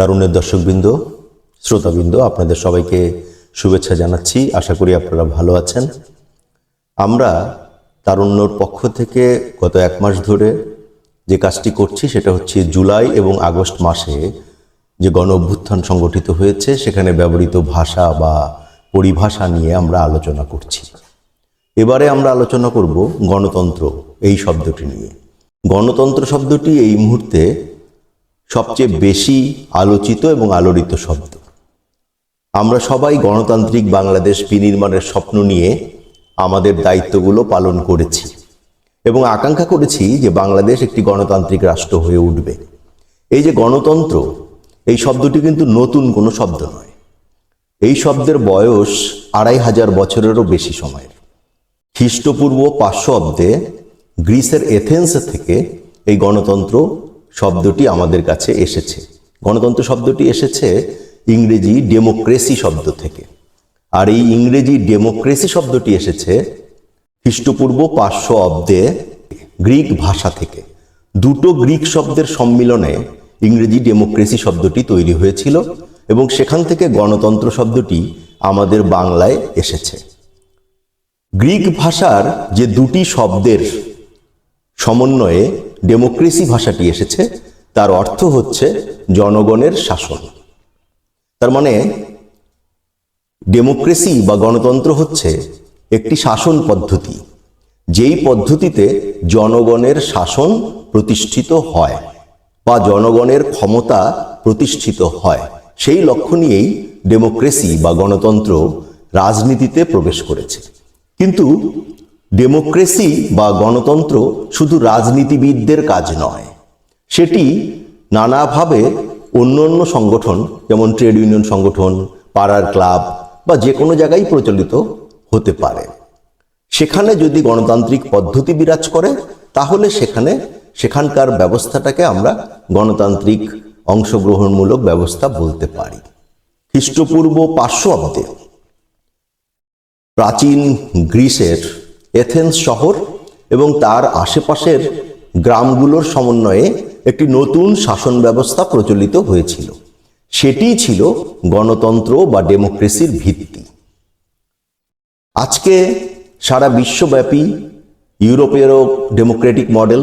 তারুণের দর্শকবৃন্দ, শ্রোতাবৃন্দ, আপনাদের সবাইকে শুভেচ্ছা জানাচ্ছি। আশা করি আপনারা ভালো আছেন। আমরা তারুণ্যর পক্ষ থেকে গত এক মাস ধরে যে কাজটি করছি সেটা হচ্ছে জুলাই এবং আগস্ট মাসে যে গণ অভ্যুত্থান সংগঠিত হয়েছে, সেখানে ব্যবহৃত ভাষা বা পরিভাষা নিয়ে আমরা আলোচনা করছি। এবারে আমরা আলোচনা করব গণতন্ত্র, এই শব্দটি নিয়ে। গণতন্ত্র শব্দটি এই মুহূর্তে সবচেয়ে বেশি আলোচিত এবং আলোড়িত শব্দ। আমরা সবাই গণতান্ত্রিক বাংলাদেশ বিনির্মাণের স্বপ্ন নিয়ে আমাদের দায়িত্বগুলো পালন করেছি এবং আকাঙ্ক্ষা করেছি যে বাংলাদেশ একটি গণতান্ত্রিক রাষ্ট্র হয়ে উঠবে। এই যে গণতন্ত্র, এই শব্দটি কিন্তু নতুন কোনো শব্দ নয়। এই শব্দের বয়স আড়াই হাজার বছরেরও বেশি সময়ের। খ্রিস্টপূর্ব পাঁচশো অব্দে গ্রিসের এথেন্স থেকে এই গণতন্ত্র শব্দটি আমাদের কাছে এসেছে। গণতন্ত্র শব্দটি এসেছে ইংরেজি ডেমোক্রেসি শব্দ থেকে। আর এই ইংরেজি ডেমোক্রেসি শব্দটি এসেছে খ্রিস্টপূর্ব পাঁচশো অব্দে গ্রিক ভাষা থেকে। দুটো গ্রিক শব্দের সম্মিলনে ইংরেজি ডেমোক্রেসি শব্দটি তৈরি হয়েছিল এবং সেখান থেকে গণতন্ত্র শব্দটি আমাদের বাংলায় এসেছে। গ্রিক ভাষার যে দুটি শব্দের সমন্বয়ে ডেমোক্রেসি ভাষাটি এসেছে, তার অর্থ হচ্ছে জনগণের শাসন। তার মানে ডেমোক্রেসি বা গণতন্ত্র হচ্ছে একটি শাসন পদ্ধতি, যেই পদ্ধতিতে জনগণের শাসন প্রতিষ্ঠিত হয় বা জনগণের ক্ষমতা প্রতিষ্ঠিত হয়। সেই লক্ষ্য নিয়েই ডেমোক্রেসি বা গণতন্ত্র রাজনীতিতে প্রবেশ করেছে। কিন্তু ডেমোক্রেসি বা গণতন্ত্র শুধু রাজনীতিবিদদের কাজ নয়। সেটি নানাভাবে অন্য অন্য সংগঠন, যেমন ট্রেড ইউনিয়ন সংগঠন, পাড়ার ক্লাব বা যে কোনো জায়গায় প্রচলিত হতে পারে। সেখানে যদি গণতান্ত্রিক পদ্ধতি বিরাজ করে, তাহলে সেখানে সেখানকার ব্যবস্থাটাকে আমরা গণতান্ত্রিক অংশগ্রহণমূলক ব্যবস্থা বলতে পারি। খ্রিস্টপূর্ব পাঁচশো অব্দে প্রাচীন গ্রিসের এথেন্স শহর এবং তার আশেপাশের গ্রামগুলোর সমন্বয়ে একটি নতুন শাসন ব্যবস্থা প্রচলিত হয়েছিল। সেটিই ছিল গণতন্ত্র বা ডেমোক্রেসির ভিত্তি। আজকে সারা বিশ্বব্যাপী ইউরোপেরও ডেমোক্রেটিক মডেল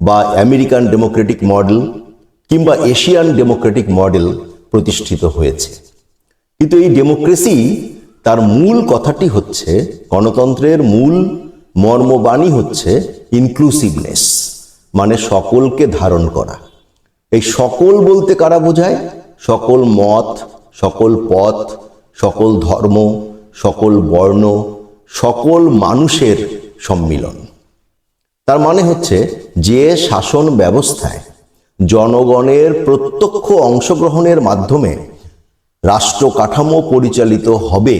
বা আমেরিকান ডেমোক্রেটিক মডেল কিংবা এশিয়ান ডেমোক্রেটিক মডেল প্রতিষ্ঠিত হয়েছে। কিন্তু এই ডেমোক্রেসি তার মূল কথাটি হচ্ছে, গণতন্ত্রের মূল মর্মবাণী হচ্ছে ইনক্লুসিভনেস মানে সকলকে ধারণ করা। এই সকল বলতে কারা বোঝায়? সকল মত, সকল পথ, সকল ধর্ম, সকল বর্ণ, সকল মানুষের সম্মিলন। তার মানে হচ্ছে, যে শাসন ব্যবস্থায় জনগণের প্রত্যক্ষ অংশগ্রহণের মাধ্যমে রাষ্ট্র কাঠামো পরিচালিত হবে,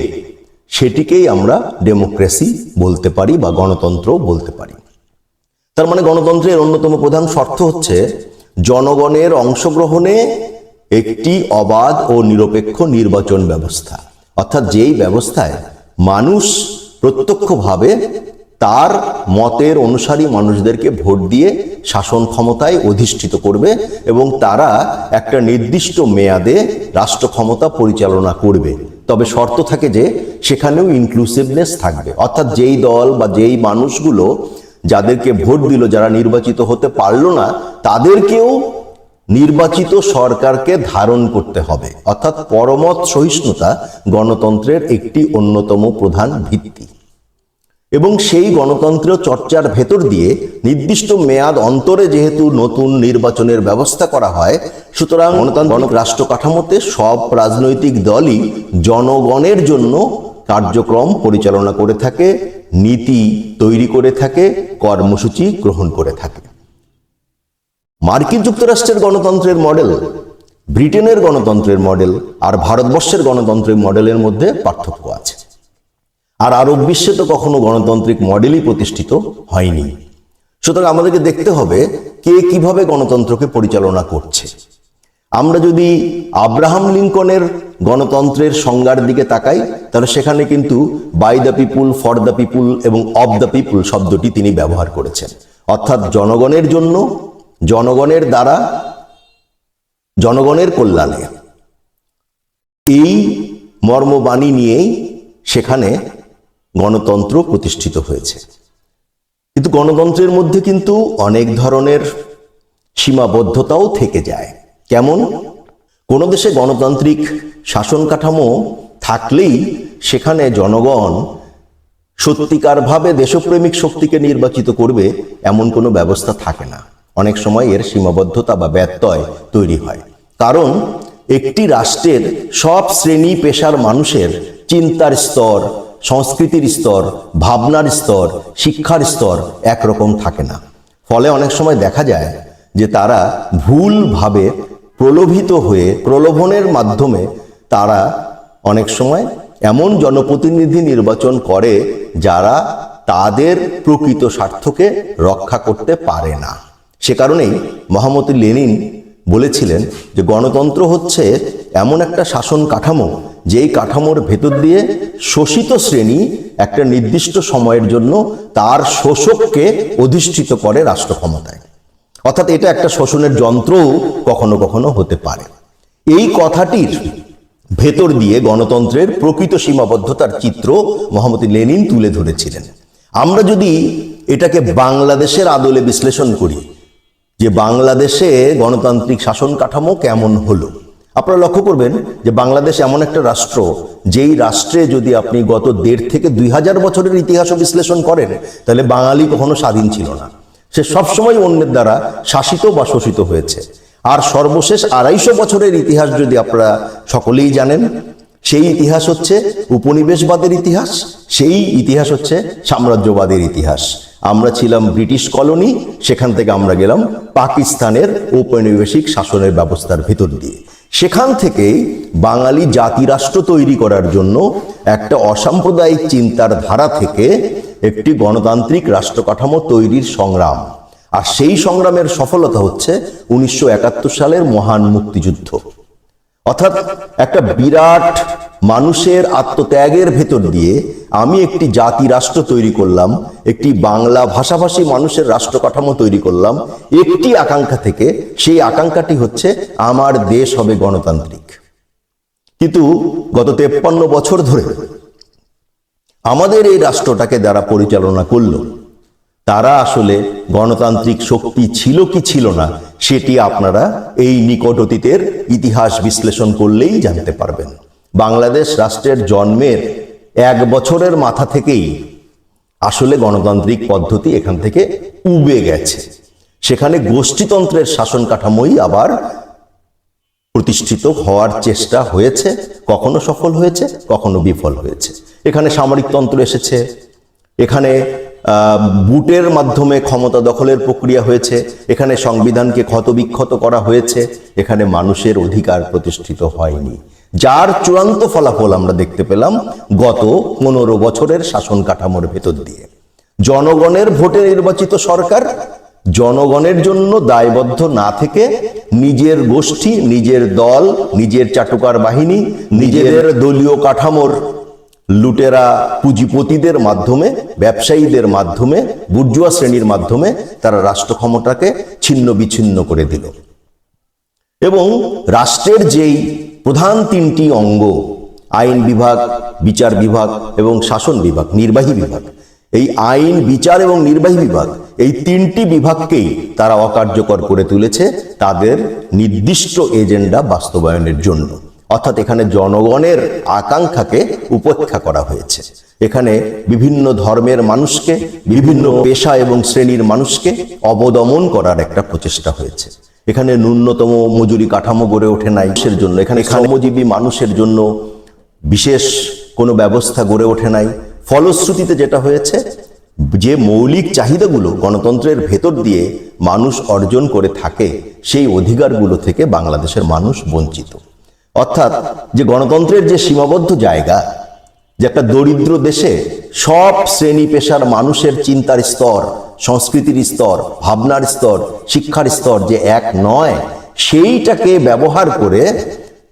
সেটিকেই আমরা ডেমোক্রেসি বলতে পারি বা গণতন্ত্র বলতে পারি। তার মানে গণতন্ত্রের অন্যতম প্রধান শর্ত হচ্ছে, জনগণের অংশগ্রহণে একটি অবাধ ও নিরপেক্ষ নির্বাচন ব্যবস্থা। অর্থাৎ যেই ব্যবস্থায় মানুষ প্রত্যক্ষভাবে তার মতের অনুসারী মানুষদেরকে ভোট দিয়ে শাসন ক্ষমতায় অধিষ্ঠিত করবে এবং তারা একটা নির্দিষ্ট মেয়াদে রাষ্ট্র ক্ষমতা পরিচালনা করবে। তবে শর্ত থাকে যে সেখানেও ইনক্লুসিভনেস থাকবে। অর্থাৎ যেই দল বা যেই মানুষগুলো যাদেরকে ভোট দিল, যারা নির্বাচিত হতে পারল না, তাদেরকেও নির্বাচিত সরকারকে ধারণ করতে হবে। অর্থাৎ পরমত সহিষ্ণুতা গণতন্ত্রের একটি অন্যতম প্রধান ভিত্তি। এবং সেই গণতন্ত্র চর্চার ভেতর দিয়ে নির্দিষ্ট মেয়াদ অন্তরে যেহেতু নতুন নির্বাচনের ব্যবস্থা করা হয়, সুতরাং গণতান্ত্রিক রাষ্ট্র কাঠামোতে সব রাজনৈতিক দলই জনগণের জন্য কার্যক্রম পরিচালনা করে থাকে, নীতি তৈরি করে থাকে, কর্মসূচি গ্রহণ করে থাকে। মার্কিন যুক্তরাষ্ট্রের গণতন্ত্রের মডেল, ব্রিটেনের গণতন্ত্রের মডেল আর ভারতবর্ষের গণতন্ত্রের মডেলের মধ্যে পার্থক্য। আর আরব বিশ্বে তো কখনো গণতান্ত্রিক মডেলই প্রতিষ্ঠিত হয়নি। সুতরাং আমাদেরকে দেখতে হবে কে কীভাবে গণতন্ত্রকে পরিচালনা করছে। আমরা যদি আব্রাহাম লিঙ্কনের গণতন্ত্রের সংজ্ঞার দিকে তাকাই, তাহলে সেখানে কিন্তু by the people for the people এবং অব দ্য পিপুল শব্দটি তিনি ব্যবহার করেছেন। অর্থাৎ জনগণের জন্য, জনগণের দ্বারা, জনগণের কল্যাণে। এই মর্মবাণী নিয়েই সেখানে গণতন্ত্র প্রতিষ্ঠিত হয়েছে। কিন্তু গণতন্ত্রের মধ্যে কিন্তু অনেক ধরনের সীমাবদ্ধতাও থেকে যায়। কেমন? কোনো দেশে গণতান্ত্রিক শাসন কাঠামো থাকলেই সেখানে জনগণ সত্যিকারভাবে দেশপ্রেমিক শক্তিকে নির্বাচিত করবে এমন কোনো ব্যবস্থা থাকে না। অনেক সময় এর সীমাবদ্ধতা বা ব্যত্যয় তৈরি হয়। কারণ একটি রাষ্ট্রের সব শ্রেণি পেশার মানুষের চিন্তার স্তর সংস্কৃতির স্তর, ভাবনার স্তর, শিক্ষার স্তর একরকম থাকে না। ফলে অনেক সময় দেখা যায় যে তারা ভুলভাবে প্রলোভিত হয়ে প্রলোভনের মাধ্যমে তারা অনেক সময় এমন জনপ্রতিনিধি নির্বাচন করে যারা তাদের প্রকৃত স্বার্থকে রক্ষা করতে পারে না। সে কারণেই মহামতি লেনিন বলেছিলেন যে গণতন্ত্র হচ্ছে এমন একটা শাসন কাঠামো, যেই কাঠামোর ভেতর দিয়ে শোষিত শ্রেণি একটা নির্দিষ্ট সময়ের জন্য তার শোষককে অধিষ্ঠিত করে রাষ্ট্র ক্ষমতায় অর্থাৎ এটা একটা শোষণের যন্ত্রও কখনো কখনো হতে পারে। এই কথাটির ভেতর দিয়ে গণতন্ত্রের প্রকৃত সীমাবদ্ধতার চিত্র মোহাম্মদ লেনিন তুলে ধরেছিলেন। আমরা যদি এটাকে বাংলাদেশের আদলে বিশ্লেষণ করি যে বাংলাদেশে গণতান্ত্রিক শাসন কাঠামো কেমন হলো? আপনারা লক্ষ্য করবেন যে বাংলাদেশ এমন একটা রাষ্ট্র, যেই রাষ্ট্রে যদি আপনি গত দেড় থেকে দুই হাজার বছরের ইতিহাসও বিশ্লেষণ করেন, তাহলে বাঙালি কখনো স্বাধীন ছিল না। সে সবসময় অন্যের দ্বারা শাসিত বা শোষিত হয়েছে। আর সর্বশেষ আড়াইশো বছরের ইতিহাস যদি আপনারা সকলেই জানেন সেই ইতিহাস হচ্ছে উপনিবেশবাদের ইতিহাস, সেই ইতিহাস হচ্ছে সাম্রাজ্যবাদের ইতিহাস। আমরা ছিলাম ব্রিটিশ কলোনি, সেখান থেকে আমরা গেলাম পাকিস্তানের ঔপনিবেশিক শাসনের ব্যবস্থার ভিতর দিয়ে। সেখান থেকেই বাঙালি জাতিরাষ্ট্র তৈরি করার জন্য একটা অসাম্প্রদায়িক চিন্তার ধারা থেকে একটি গণতান্ত্রিক রাষ্ট্র কাঠামো তৈরির সংগ্রাম। আর সেই সংগ্রামের সফলতা হচ্ছে উনিশশো একাত্তর সালের মহান মুক্তিযুদ্ধ। অর্থাৎ একটা বিরাট মানুষের আত্মত্যাগের ভেতর দিয়ে আমি একটি জাতি রাষ্ট্র তৈরি করলাম, একটি বাংলা ভাষাভাষী মানুষের রাষ্ট্র কাঠামো তৈরি করলাম, একটি আকাঙ্ক্ষা থেকে সেই আকাঙ্ক্ষাটি হচ্ছে আমার দেশ হবে গণতান্ত্রিক। কিন্তু গত তেপ্পান্ন বছর ধরে আমাদের এই রাষ্ট্রটাকে যারা পরিচালনা করল, তারা আসলে গণতান্ত্রিক শক্তি ছিল কি ছিল না সেটি আপনারা এই নিকট অতীতের ইতিহাস বিশ্লেষণ করলেই জানতে পারবেন। বাংলাদেশ রাষ্ট্রের জন্মের এক বছরের মাথা থেকেই আসলে গণতান্ত্রিক পদ্ধতি এখান থেকে উবে গেছে। সেখানে গোষ্ঠীতন্ত্রের শাসন কাঠামোই আবার প্রতিষ্ঠিত হওয়ার চেষ্টা হয়েছে, কখনো সফল হয়েছে, কখনো বিফল হয়েছে। এখানে সামরিকতন্ত্র এসেছে, এখানে বুটের মাধ্যমে ক্ষমতা দখলের প্রক্রিয়া হয়েছে। এখানে সংবিধানকে ক্ষতবিক্ষত করা হয়েছে। এখানে মানুষের অধিকার প্রতিষ্ঠিত হয়নি। যার চূড়ান্ত ফলাফল আমরা দেখতে পেলাম গত পনেরো বছরের শাসন কাঠামোর ভেতর দিয়ে। জনগণের ভোটে নির্বাচিত সরকার জনগণের জন্য দায়বদ্ধ না থেকে নিজের গোষ্ঠী, নিজের দল, নিজের চাটুকার বাহিনী, নিজেদের দলীয় কাঠামোর লুটেরা পুঁজিপতিদের মাধ্যমে, ব্যবসায়ীদের মাধ্যমে, বুর্জুয়া শ্রেণির মাধ্যমে তারা রাষ্ট্র ক্ষমতাকে ছিন্ন বিচ্ছিন্ন করে দিল। এবং রাষ্ট্রের যেই প্রধান তিনটি অঙ্গ, আইন বিভাগ, বিচার বিভাগ এবং শাসন বিভাগ, নির্বাহী বিভাগ, এই আইন, বিচার এবং নির্বাহী বিভাগ, এই তিনটি বিভাগকেই তারা অকার্যকর করে তুলেছে তাদের নির্দিষ্ট এজেন্ডা বাস্তবায়নের জন্য। অর্থাৎ এখানে জনগণের আকাঙ্ক্ষাকে উপেক্ষা করা হয়েছে। এখানে বিভিন্ন ধর্মের মানুষকে, বিভিন্ন পেশা এবং শ্রেণির মানুষকে অবদমন করার একটা প্রচেষ্টা হয়েছে। এখানে ন্যূনতম মজুরি কাঠামো গড়ে ওঠে নাই সের জন্য। এখানে শ্রমজীবী মানুষের জন্য বিশেষ কোনো ব্যবস্থা গড়ে ওঠে নাই। ফলশ্রুতিতে যেটা হয়েছে, যে মৌলিক চাহিদাগুলো গণতন্ত্রের ভেতর দিয়ে মানুষ অর্জন করে থাকে, সেই অধিকারগুলো থেকে বাংলাদেশের মানুষ বঞ্চিত। অর্থাৎ যে গণতন্ত্রের যে সীমাবদ্ধ জায়গা, যে একটা দরিদ্র দেশে সব শ্রেণি পেশার মানুষের চিন্তার স্তর, সংস্কৃতির স্তর, ভাবনার স্তর, শিক্ষার স্তর যে এক নয়, সেইটাকে ব্যবহার করে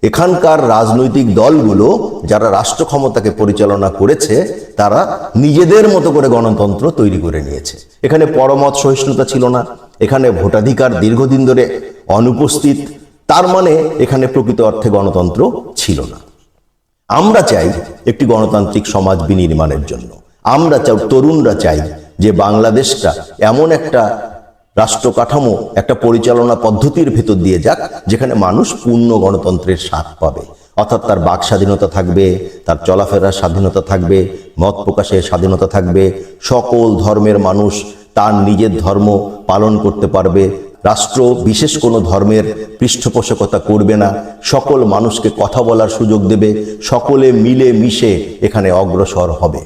এখানকার রাজনৈতিক দলগুলো যারা রাষ্ট্র ক্ষমতাকে পরিচালনা করেছে, তারা নিজেদের মতো করে গণতন্ত্র তৈরি করে নিয়েছে। এখানে পরমত সহিষ্ণুতা ছিল না। এখানে ভোটাধিকার দীর্ঘদিন ধরে অনুপস্থিত তার মানে এখানে প্রকৃত অর্থে গণতন্ত্র ছিল না। আমরা চাই একটি গণতান্ত্রিক সমাজ বিনির্মাণের জন্য। আমরা চাই, তরুণরা চাই যে বাংলাদেশটা এমন একটা রাষ্ট্র কাঠামো, একটা পরিচালনা পদ্ধতির ভেতর দিয়ে যাক, যেখানে মানুষ পূর্ণ গণতন্ত্রের স্বাদ পাবে। অর্থাৎ তার বাক স্বাধীনতা থাকবে, তার চলাফেরার স্বাধীনতা থাকবে, মত প্রকাশের স্বাধীনতা থাকবে, সকল ধর্মের মানুষ তার নিজের ধর্ম পালন করতে পারবে রাষ্ট্র বিশেষ কোনো ধর্মের পৃষ্ঠপোষকতা করবে না। সকল মানুষকে কথা বলার সুযোগ দেবে। সকলে মিলে মিশে এখানে অগ্রসর হবে।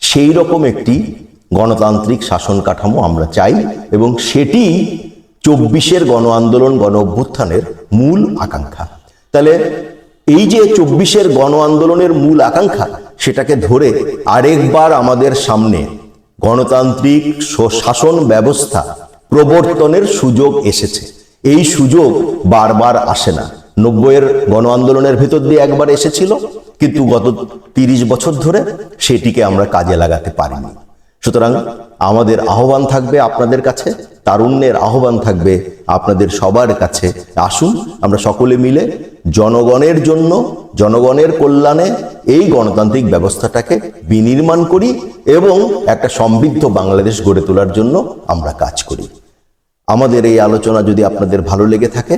সেই রকম একটি গণতান্ত্রিক শাসন কাঠামো আমরা চাই এবং সেটি চব্বিশের গণ আন্দোলন, গণ অভ্যুত্থানের মূল আকাঙ্ক্ষা। তাহলে এই যে চব্বিশের গণ আন্দোলনের মূল আকাঙ্ক্ষা, সেটাকে ধরে আরেকবার আমাদের সামনে গণতান্ত্রিক শাসন ব্যবস্থা প্রবর্তনের সুযোগ এসেছে। এই সুযোগ বারবার আসে না। নব্বইয়ের গণ আন্দোলনের ভেতর দিয়ে একবার এসেছিল, কিন্তু গত তিরিশ বছর ধরে সেটিকে আমরা কাজে লাগাতে পারিনি। সুতরাং আমাদের আহ্বান থাকবে আপনাদের কাছে, তারুণ্যের আহ্বান থাকবে আপনাদের সবার কাছে। আসুন, আমরা সকলে মিলে জনগণের জন্য, জনগণের কল্যাণে এই গণতান্ত্রিক ব্যবস্থাটাকে বিনির্মাণ করি এবং একটা সমৃদ্ধ বাংলাদেশ গড়ে তোলার জন্য আমরা কাজ করি। আমাদের এই আলোচনা যদি আপনাদের ভালো লেগে থাকে,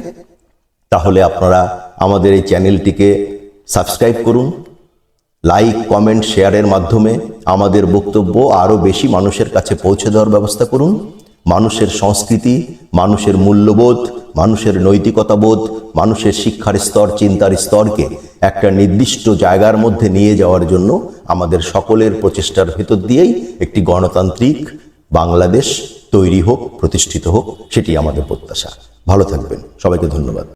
তাহলে আপনারা আমাদের এই চ্যানেলটিকে সাবস্ক্রাইব করুন লাইক কমেন্ট শেয়ারের মাধ্যমে আমাদের বক্তব্য আরও বেশি মানুষের কাছে পৌঁছে দেওয়ার ব্যবস্থা করুন। মানুষের সংস্কৃতি, মানুষের মূল্যবোধ, মানুষের নৈতিকতাবোধ, মানুষের শিক্ষার স্তর, চিন্তার স্তরকে একটা নির্দিষ্ট জায়গার মধ্যে নিয়ে যাওয়ার জন্য আমাদের সকলের প্রচেষ্টার ভেতর দিয়েই একটি গণতান্ত্রিক বাংলাদেশ তৈরি হোক, প্রতিষ্ঠিত হোক, সেটি আমাদের প্রত্যাশা। ভালো থাকবেন। সবাইকে ধন্যবাদ।